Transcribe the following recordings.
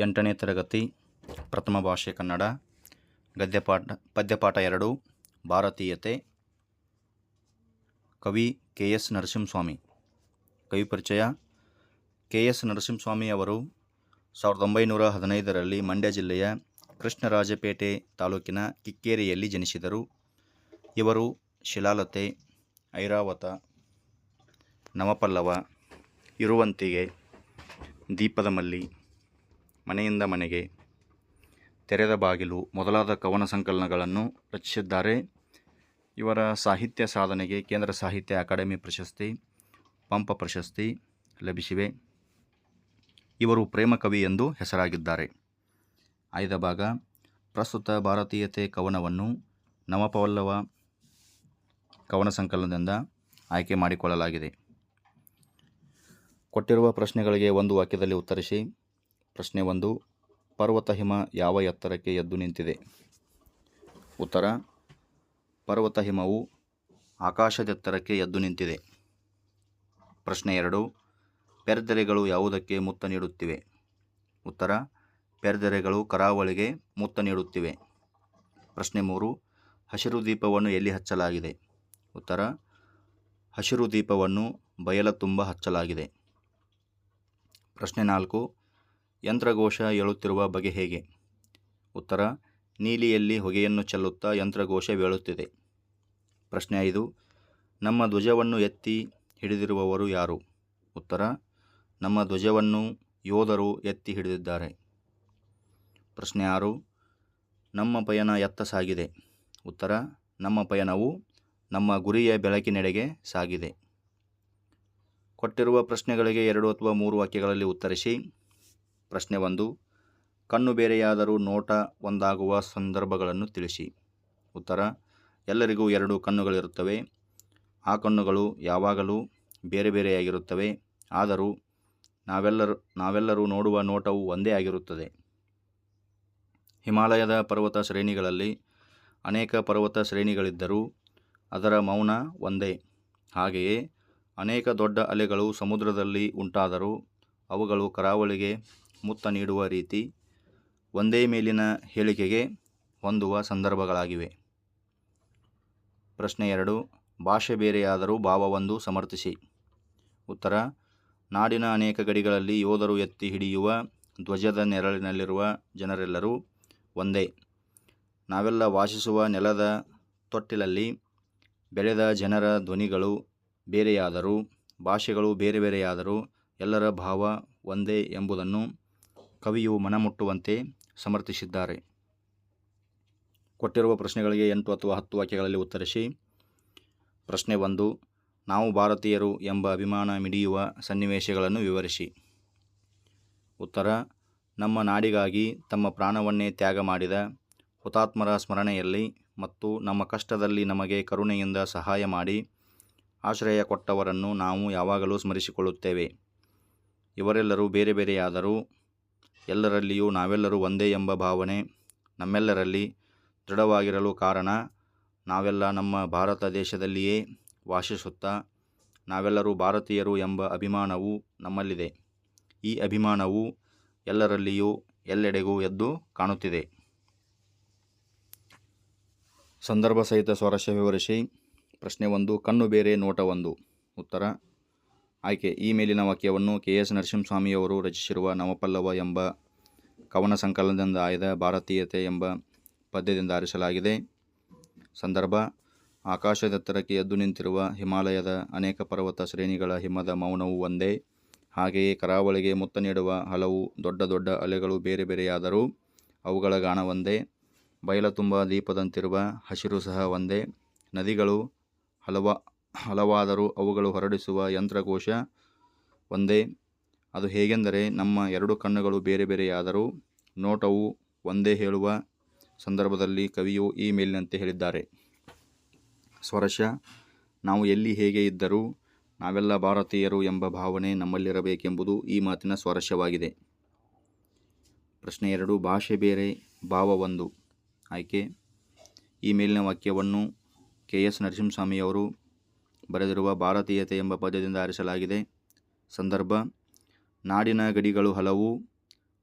ಎಂಟನೇ ತರಗತಿ, ಪ್ರಥಮ ಭಾಷೆ ಕನ್ನಡ, ಗದ್ಯಪಾಠ, ಪದ್ಯಪಾಠ ಎರಡು, ಭಾರತೀಯತೆ, ಕವಿ ಕೆ ಎಸ್ ನರಸಿಂಹಸ್ವಾಮಿ. ಕವಿ ಪರಿಚಯ ಕೆ ಎಸ್ ನರಸಿಂಹಸ್ವಾಮಿ ಅವರು ಸಾವಿರದ ಒಂಬೈನೂರ ಹದಿನೈದರಲ್ಲಿ ಮಂಡ್ಯ ಜಿಲ್ಲೆಯ ಕೃಷ್ಣರಾಜಪೇಟೆ ತಾಲೂಕಿನ ಕಿಕ್ಕೇರಿಯಲ್ಲಿ ಜನಿಸಿದರು. ಇವರು ಶಿಲಾಲತೆ, ಐರಾವತ, ನವಪಲ್ಲವ, ಇರುವಂತಿಗೆ, ದೀಪದ ಮಲ್ಲಿ ಮನೆಯಿಂದ ಮನೆಗೆ ತೆರೆದ ಬಾಗಿಲು ಮೊದಲಾದ ಕವನ ಸಂಕಲನಗಳನ್ನು ರಚಿಸಿದ್ದಾರೆ. ಇವರ ಸಾಹಿತ್ಯ ಸಾಧನೆಗೆ ಕೇಂದ್ರ ಸಾಹಿತ್ಯ ಅಕಾಡೆಮಿ ಪ್ರಶಸ್ತಿ, ಪಂಪ ಪ್ರಶಸ್ತಿ ಲಭಿಸಿವೆ. ಇವರು ಪ್ರೇಮ ಕವಿ ಎಂದು ಹೆಸರಾಗಿದ್ದಾರೆ. ಆಯ್ದ ಭಾಗ ಪ್ರಸ್ತುತ ಭಾರತೀಯತೆ ಕವನವನ್ನು ನವಪವಲ್ಲವ ಕವನ ಸಂಕಲನದಿಂದ ಆಯ್ಕೆ ಮಾಡಿಕೊಳ್ಳಲಾಗಿದೆ. ಕೊಟ್ಟಿರುವ ಪ್ರಶ್ನೆಗಳಿಗೆ ಒಂದು ವಾಕ್ಯದಲ್ಲಿ ಉತ್ತರಿಸಿ ಪ್ರಶ್ನೆ ಒಂದು ಪರ್ವತ ಹಿಮ ಯಾವ ಎತ್ತರಕ್ಕೆ ಎದ್ದು ನಿಂತಿದೆ? ಉತ್ತರ ಪರ್ವತ ಹಿಮವು ಆಕಾಶದೆತ್ತರಕ್ಕೆ ಎದ್ದು ನಿಂತಿದೆ. ಪ್ರಶ್ನೆ ಎರಡು, ಪೆರ್ದೆರೆಗಳು ಯಾವುದಕ್ಕೆ ಮುತ್ತ ನೀಡುತ್ತಿವೆ? ಉತ್ತರ, ಪೆರ್ದೆರೆಗಳು ಕರಾವಳಿಗೆ ಮುತ್ತ ನೀಡುತ್ತಿವೆ. ಪ್ರಶ್ನೆ ಮೂರು, ಹಸಿರು ದೀಪವನ್ನು ಎಲ್ಲಿ ಹಚ್ಚಲಾಗಿದೆ? ಉತ್ತರ, ಹಸಿರು ದೀಪವನ್ನು ಬಯಲ ತುಂಬ ಹಚ್ಚಲಾಗಿದೆ. ಪ್ರಶ್ನೆ ನಾಲ್ಕು ಯಂತ್ರಘೋಷ ಏಳುತ್ತಿರುವ ಬಗೆ ಹೇಗೆ? ಉತ್ತರ, ನೀಲಿಯಲ್ಲಿ ಹೊಗೆಯನ್ನು ಚೆಲ್ಲುತ್ತಾ ಯಂತ್ರಘೋಷ ಏಳುತ್ತಿದೆ ಪ್ರಶ್ನೆ ಐದು, ನಮ್ಮ ಧ್ವಜವನ್ನು ಎತ್ತಿ ಹಿಡಿದಿರುವವರು ಯಾರು? ಉತ್ತರ, ನಮ್ಮ ಧ್ವಜವನ್ನು ಯೋಧರು ಎತ್ತಿ ಹಿಡಿದಿದ್ದಾರೆ. ಪ್ರಶ್ನೆ ಆರು, ನಮ್ಮ ಪಯಣ ಎತ್ತ ಸಾಗಿದೆ? ಉತ್ತರ, ನಮ್ಮ ಪಯಣವು ನಮ್ಮ ಗುರಿಯ ಬೆಳಕಿನೆಡೆಗೆ ಸಾಗಿದೆ. ಕೊಟ್ಟಿರುವ ಪ್ರಶ್ನೆಗಳಿಗೆ ಎರಡು ಅಥವಾ ಮೂರು ವಾಕ್ಯಗಳಲ್ಲಿ ಉತ್ತರಿಸಿ ಪ್ರಶ್ನೆ ಒಂದು. ಕಣ್ಣು ಬೇರೆಯಾದರೂ ನೋಟ ಒಂದಾಗುವ ಸಂದರ್ಭಗಳನ್ನು ತಿಳಿಸಿ. ಉತ್ತರ, ಎಲ್ಲರಿಗೂ ಎರಡು ಕಣ್ಣುಗಳಿರುತ್ತವೆ. ಆ ಕಣ್ಣುಗಳು ಯಾವಾಗಲೂ ಬೇರೆ ಬೇರೆಯಾಗಿರುತ್ತವೆ. ಆದರೂ ನಾವೆಲ್ಲರೂ ನಾವೆಲ್ಲರೂ ನೋಡುವ ನೋಟವು ಒಂದೇ ಆಗಿರುತ್ತದೆ. ಹಿಮಾಲಯದ ಪರ್ವತ ಶ್ರೇಣಿಗಳಲ್ಲಿ ಅನೇಕ ಪರ್ವತ ಶ್ರೇಣಿಗಳಿದ್ದರೂ ಅದರ ಮೌನ ಒಂದೇ. ಹಾಗೆಯೇ ಅನೇಕ ದೊಡ್ಡ ಅಲೆಗಳು ಸಮುದ್ರದಲ್ಲಿ ಉಂಟಾದರೂ ಅವುಗಳು ಕರಾವಳಿಗೆ ಮುತ್ತ ನೀಡುವ ರೀತಿ ಒಂದೇ ಮೇಲಿನ ಹೇಳಿಕೆಗೆ ಹೊಂದುವ ಸಂದರ್ಭಗಳಾಗಿವೆ. ಪ್ರಶ್ನೆ ಎರಡು, ಭಾಷೆ ಬೇರೆಯಾದರೂ ಭಾವವೊಂದು ಸಮರ್ಥಿಸಿ. ಉತ್ತರ, ನಾಡಿನ ಅನೇಕ ಗಡಿಗಳಲ್ಲಿ ಯೋಧರು ಎತ್ತಿ ಹಿಡಿಯುವ ಧ್ವಜದ ನೆರಳಿನಲ್ಲಿರುವ ಜನರೆಲ್ಲರೂ ಒಂದೇ. ನಾವೆಲ್ಲ ವಾಸಿಸುವ ನೆಲದ ತೊಟ್ಟಿಲಲ್ಲಿ ಬೆಳೆದ ಜನರ ಧ್ವನಿಗಳು ಬೇರೆಯಾದರೂ, ಭಾಷೆಗಳು ಬೇರೆ ಬೇರೆಯಾದರೂ ಎಲ್ಲರ ಭಾವ ಒಂದೇ ಎಂಬುದನ್ನು ಕವಿಯು ಮನಮುಟ್ಟುವಂತೆ ಸಮರ್ಥಿಸಿದ್ದಾರೆ. ಕೊಟ್ಟಿರುವ ಪ್ರಶ್ನೆಗಳಿಗೆ ಎಂಟು ಅಥವಾ ಹತ್ತು ವಾಕ್ಯಗಳಲ್ಲಿ ಉತ್ತರಿಸಿ. ಪ್ರಶ್ನೆ ಒಂದು, ನಾವು ಭಾರತೀಯರು ಎಂಬ ಅಭಿಮಾನ ಮಿಡಿಯುವ ಸನ್ನಿವೇಶಗಳನ್ನು ವಿವರಿಸಿ. ಉತ್ತರ, ನಮ್ಮ ನಾಡಿಗಾಗಿ ತಮ್ಮ ಪ್ರಾಣವನ್ನೇ ತ್ಯಾಗ ಮಾಡಿದ ಹುತಾತ್ಮರ ಸ್ಮರಣೆಯಲ್ಲಿ ಮತ್ತು ನಮ್ಮ ಕಷ್ಟದಲ್ಲಿ ನಮಗೆ ಕರುಣೆಯಿಂದ ಸಹಾಯ ಮಾಡಿ ಆಶ್ರಯ ಕೊಟ್ಟವರನ್ನು ನಾವು ಯಾವಾಗಲೂ ಸ್ಮರಿಸಿಕೊಳ್ಳುತ್ತೇವೆ. ಇವರೆಲ್ಲರೂ ಬೇರೆ ಬೇರೆಯಾದರೂ ಎಲ್ಲರಲ್ಲಿಯೂ ನಾವೆಲ್ಲರೂ ಒಂದೇ ಎಂಬ ಭಾವನೆ, ನಮ್ಮೆಲ್ಲರಲ್ಲಿ ದೃಢವಾಗಿರಲು ಕಾರಣ, ನಾವೆಲ್ಲ ನಮ್ಮ ಭಾರತ ದೇಶದಲ್ಲಿಯೇ ವಾಸಿಸುತ್ತಾ, ನಾವೆಲ್ಲರೂ ಭಾರತೀಯರು ಎಂಬ ಅಭಿಮಾನವು ನಮ್ಮಲ್ಲಿದೆ. ಈ ಅಭಿಮಾನವು ಎಲ್ಲರಲ್ಲಿಯೂ ಎಲ್ಲೆಡೆಗೂ ಎದ್ದು ಕಾಣುತ್ತಿದೆ. ಸಂದರ್ಭ ಸಹಿತ ಸ್ವಾರಸ್ಯ ವಿವರಿಸಿ, ಪ್ರಶ್ನೆ ಒಂದು, ಕಣ್ಣು ಬೇರೆ ನೋಟ ಒಂದು. ಉತ್ತರ ಆಯ್ಕೆ ಈ ಮೇಲಿನ ವಾಕ್ಯವನ್ನು ಕೆ ಎಸ್ ನರಸಿಂಹಸ್ವಾಮಿಯವರು ರಚಿಸಿರುವ ನವಪಲ್ಲವ ಎಂಬ ಕವನ ಸಂಕಲನದಿಂದ ಆಯ್ದ ಭಾರತೀಯತೆ ಎಂಬ ಪದ್ಯದಿಂದ ಆರಿಸಲಾಗಿದೆ. ಸಂದರ್ಭ, ಆಕಾಶದೆತ್ತರಕ್ಕೆ ಎದ್ದು ನಿಂತಿರುವ ಹಿಮಾಲಯದ ಅನೇಕ ಪರ್ವತ ಶ್ರೇಣಿಗಳ ಹಿಮದ ಮೌನವು ಒಂದೇ. ಹಾಗೆಯೇ ಕರಾವಳಿಗೆ ಮುತ್ತ ನೀಡುವ ಹಲವು ದೊಡ್ಡ ದೊಡ್ಡ ಅಲೆಗಳು ಬೇರೆ ಬೇರೆಯಾದರೂ ಅವುಗಳ ಗಾಣ ಒಂದೇ. ಬಯಲ ತುಂಬ ದೀಪದಂತಿರುವ ಹಸಿರು ಸಹ ಒಂದೇ. ನದಿಗಳು ಹಲವ ಹಲವಾದರೂ ಅವುಗಳು ಹೊರಡಿಸುವ ಯಂತ್ರಕೋಶ ಒಂದೇ. ಅದು ಹೇಗೆಂದರೆ ನಮ್ಮ ಎರಡು ಕಣ್ಣುಗಳು ಬೇರೆ ಬೇರೆಯಾದರೂ ನೋಟವು ಒಂದೇ ಹೇಳುವ ಸಂದರ್ಭದಲ್ಲಿ ಕವಿಯು ಈ ಮೇಲಿನಂತೆ ಹೇಳಿದ್ದಾರೆ. ಸ್ವರಶ ನಾವು ಎಲ್ಲಿ ಹೇಗೆ ಇದ್ದರೂ ನಾವೆಲ್ಲ ಭಾರತೀಯರು ಎಂಬ ಭಾವನೆ ನಮ್ಮಲ್ಲಿರಬೇಕೆಂಬುದು ಈ ಮಾತಿನ ಸ್ವರಶವಾಗಿದೆ ಪ್ರಶ್ನೆ ಎರಡು, ಭಾಷೆ ಬೇರೆ, ಭಾವ ಒಂದು. ಆಯ್ಕೆ? ಈ ಮೇಲಿನ ವಾಕ್ಯವನ್ನು ಕೆ ಎಸ್ ನರಸಿಂಹಸ್ವಾಮಿಯವರು ಬರೆದಿರುವ ಭಾರತೀಯತೆ ಎಂಬ ಪದ್ಯದಿಂದ ಆರಿಸಲಾಗಿದೆ. ಸಂದರ್ಭ, ನಾಡಿನ ಗಡಿಗಳು ಹಲವು,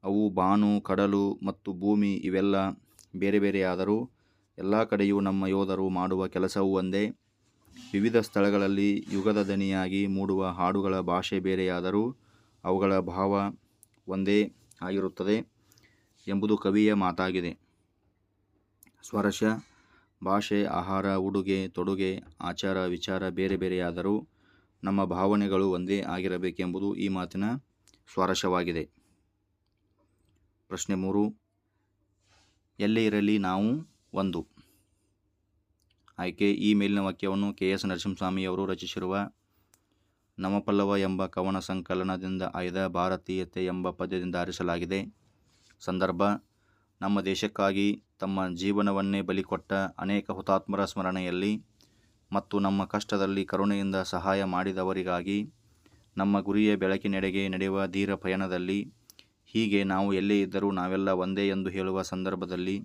ಅವು ಬಾನು, ಕಡಲು ಮತ್ತು ಭೂಮಿ ಇವೆಲ್ಲ ಬೇರೆ ಬೇರೆಯಾದರೂ ಎಲ್ಲ ಕಡೆಯೂ ನಮ್ಮ ಯೋಧರು ಮಾಡುವ ಕೆಲಸವೂ ಒಂದೇ. ವಿವಿಧ ಸ್ಥಳಗಳಲ್ಲಿ ಯುಗದ ದನಿಯಾಗಿ ಮೂಡುವ ಹಾಡುಗಳ ಭಾಷೆ ಬೇರೆಯಾದರೂ ಅವುಗಳ ಭಾವ ಒಂದೇ ಆಗಿರುತ್ತದೆ ಎಂಬುದು ಕವಿಯ ಮಾತಾಗಿದೆ. ಸ್ವರಶ ಭಾಷೆ, ಆಹಾರ, ಉಡುಗೆ, ತೊಡುಗೆ, ಆಚಾರ, ವಿಚಾರ ಬೇರೆ ಬೇರೆಯಾದರೂ ನಮ್ಮ ಭಾವನೆಗಳು ಒಂದೇ ಆಗಿರಬೇಕೆಂಬುದು ಈ ಮಾತಿನ ಸ್ವಾರಸ್ಯವಾಗಿದೆ. ಪ್ರಶ್ನೆ ಮೂರು, ಎಲ್ಲೇ ಇರಲಿ ನಾವು ಒಂದು. ಆಯ್ಕೆ ಈ ಮೇಲಿನ ವಾಕ್ಯವನ್ನು ಕೆ ಎಸ್ ನರಸಿಂಹಸ್ವಾಮಿಯವರು ರಚಿಸಿರುವ ನಮಪಲ್ಲವ ಎಂಬ ಕವನ ಸಂಕಲನದಿಂದ ಆಯ್ದ ಭಾರತೀಯತೆ ಎಂಬ ಪದ್ಯದಿಂದ ಆರಿಸಲಾಗಿದೆ. ಸಂದರ್ಭ ನಮ್ಮ ದೇಶಕ್ಕಾಗಿ ತಮ್ಮ ಜೀವನವನ್ನೇ ಬಲಿಕೊಟ್ಟ ಅನೇಕ ಹುತಾತ್ಮರ ಸ್ಮರಣೆಯಲ್ಲಿ ಮತ್ತು ನಮ್ಮ ಕಷ್ಟದಲ್ಲಿ ಕರುಣೆಯಿಂದ ಸಹಾಯ ಮಾಡಿದವರಿಗಾಗಿ ನಮ್ಮ ಗುರಿಯ ಬೆಳಕಿನೆಡೆಗೆ ನಡೆಯುವ ಧೀರ ಪಯಣದಲ್ಲಿ ಹೀಗೆ ನಾವು ಎಲ್ಲೇ ಇದ್ದರೂ ನಾವೆಲ್ಲ ಒಂದೇ ಎಂದು ಹೇಳುವ ಸಂದರ್ಭದಲ್ಲಿ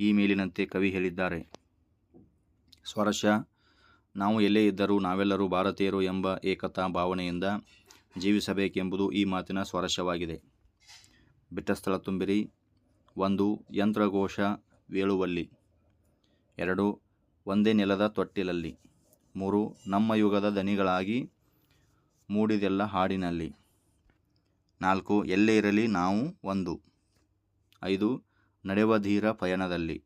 ಈ ಮೇಲಿನಂತೆ ಕವಿ ಹೇಳಿದ್ದಾರೆ. ಸ್ವರಶ, ನಾವು ಎಲ್ಲೇ ಇದ್ದರೂ ನಾವೆಲ್ಲರೂ ಭಾರತೀಯರು ಎಂಬ ಏಕತಾ ಭಾವನೆಯಿಂದ ಜೀವಿಸಬೇಕೆಂಬುದು ಈ ಮಾತಿನ ಸ್ವರಶವಾಗಿದೆ. ಬಿಟ್ಟ ಸ್ಥಳ ತುಂಬಿರಿ. ಒಂದು ಯಂತ್ರಘೋಷ ವೇಳುವಲ್ಲಿ. ಎರಡು, ಒಂದೇ ನೆಲದ ತೊಟ್ಟಿಲಲ್ಲಿ. ಮೂರು, ನಮ್ಮ ಯುಗದ ದನಿಗಳಾಗಿ ಮೂಡಿದೆಲ್ಲ ಹಾಡಿನಲ್ಲಿ. ನಾಲ್ಕು, ಎಲ್ಲೇ ಇರಲಿ ನಾವು ಒಂದು. ಐದು, ನಡೆವ ಧೀರ ಪಯಣದಲ್ಲಿ.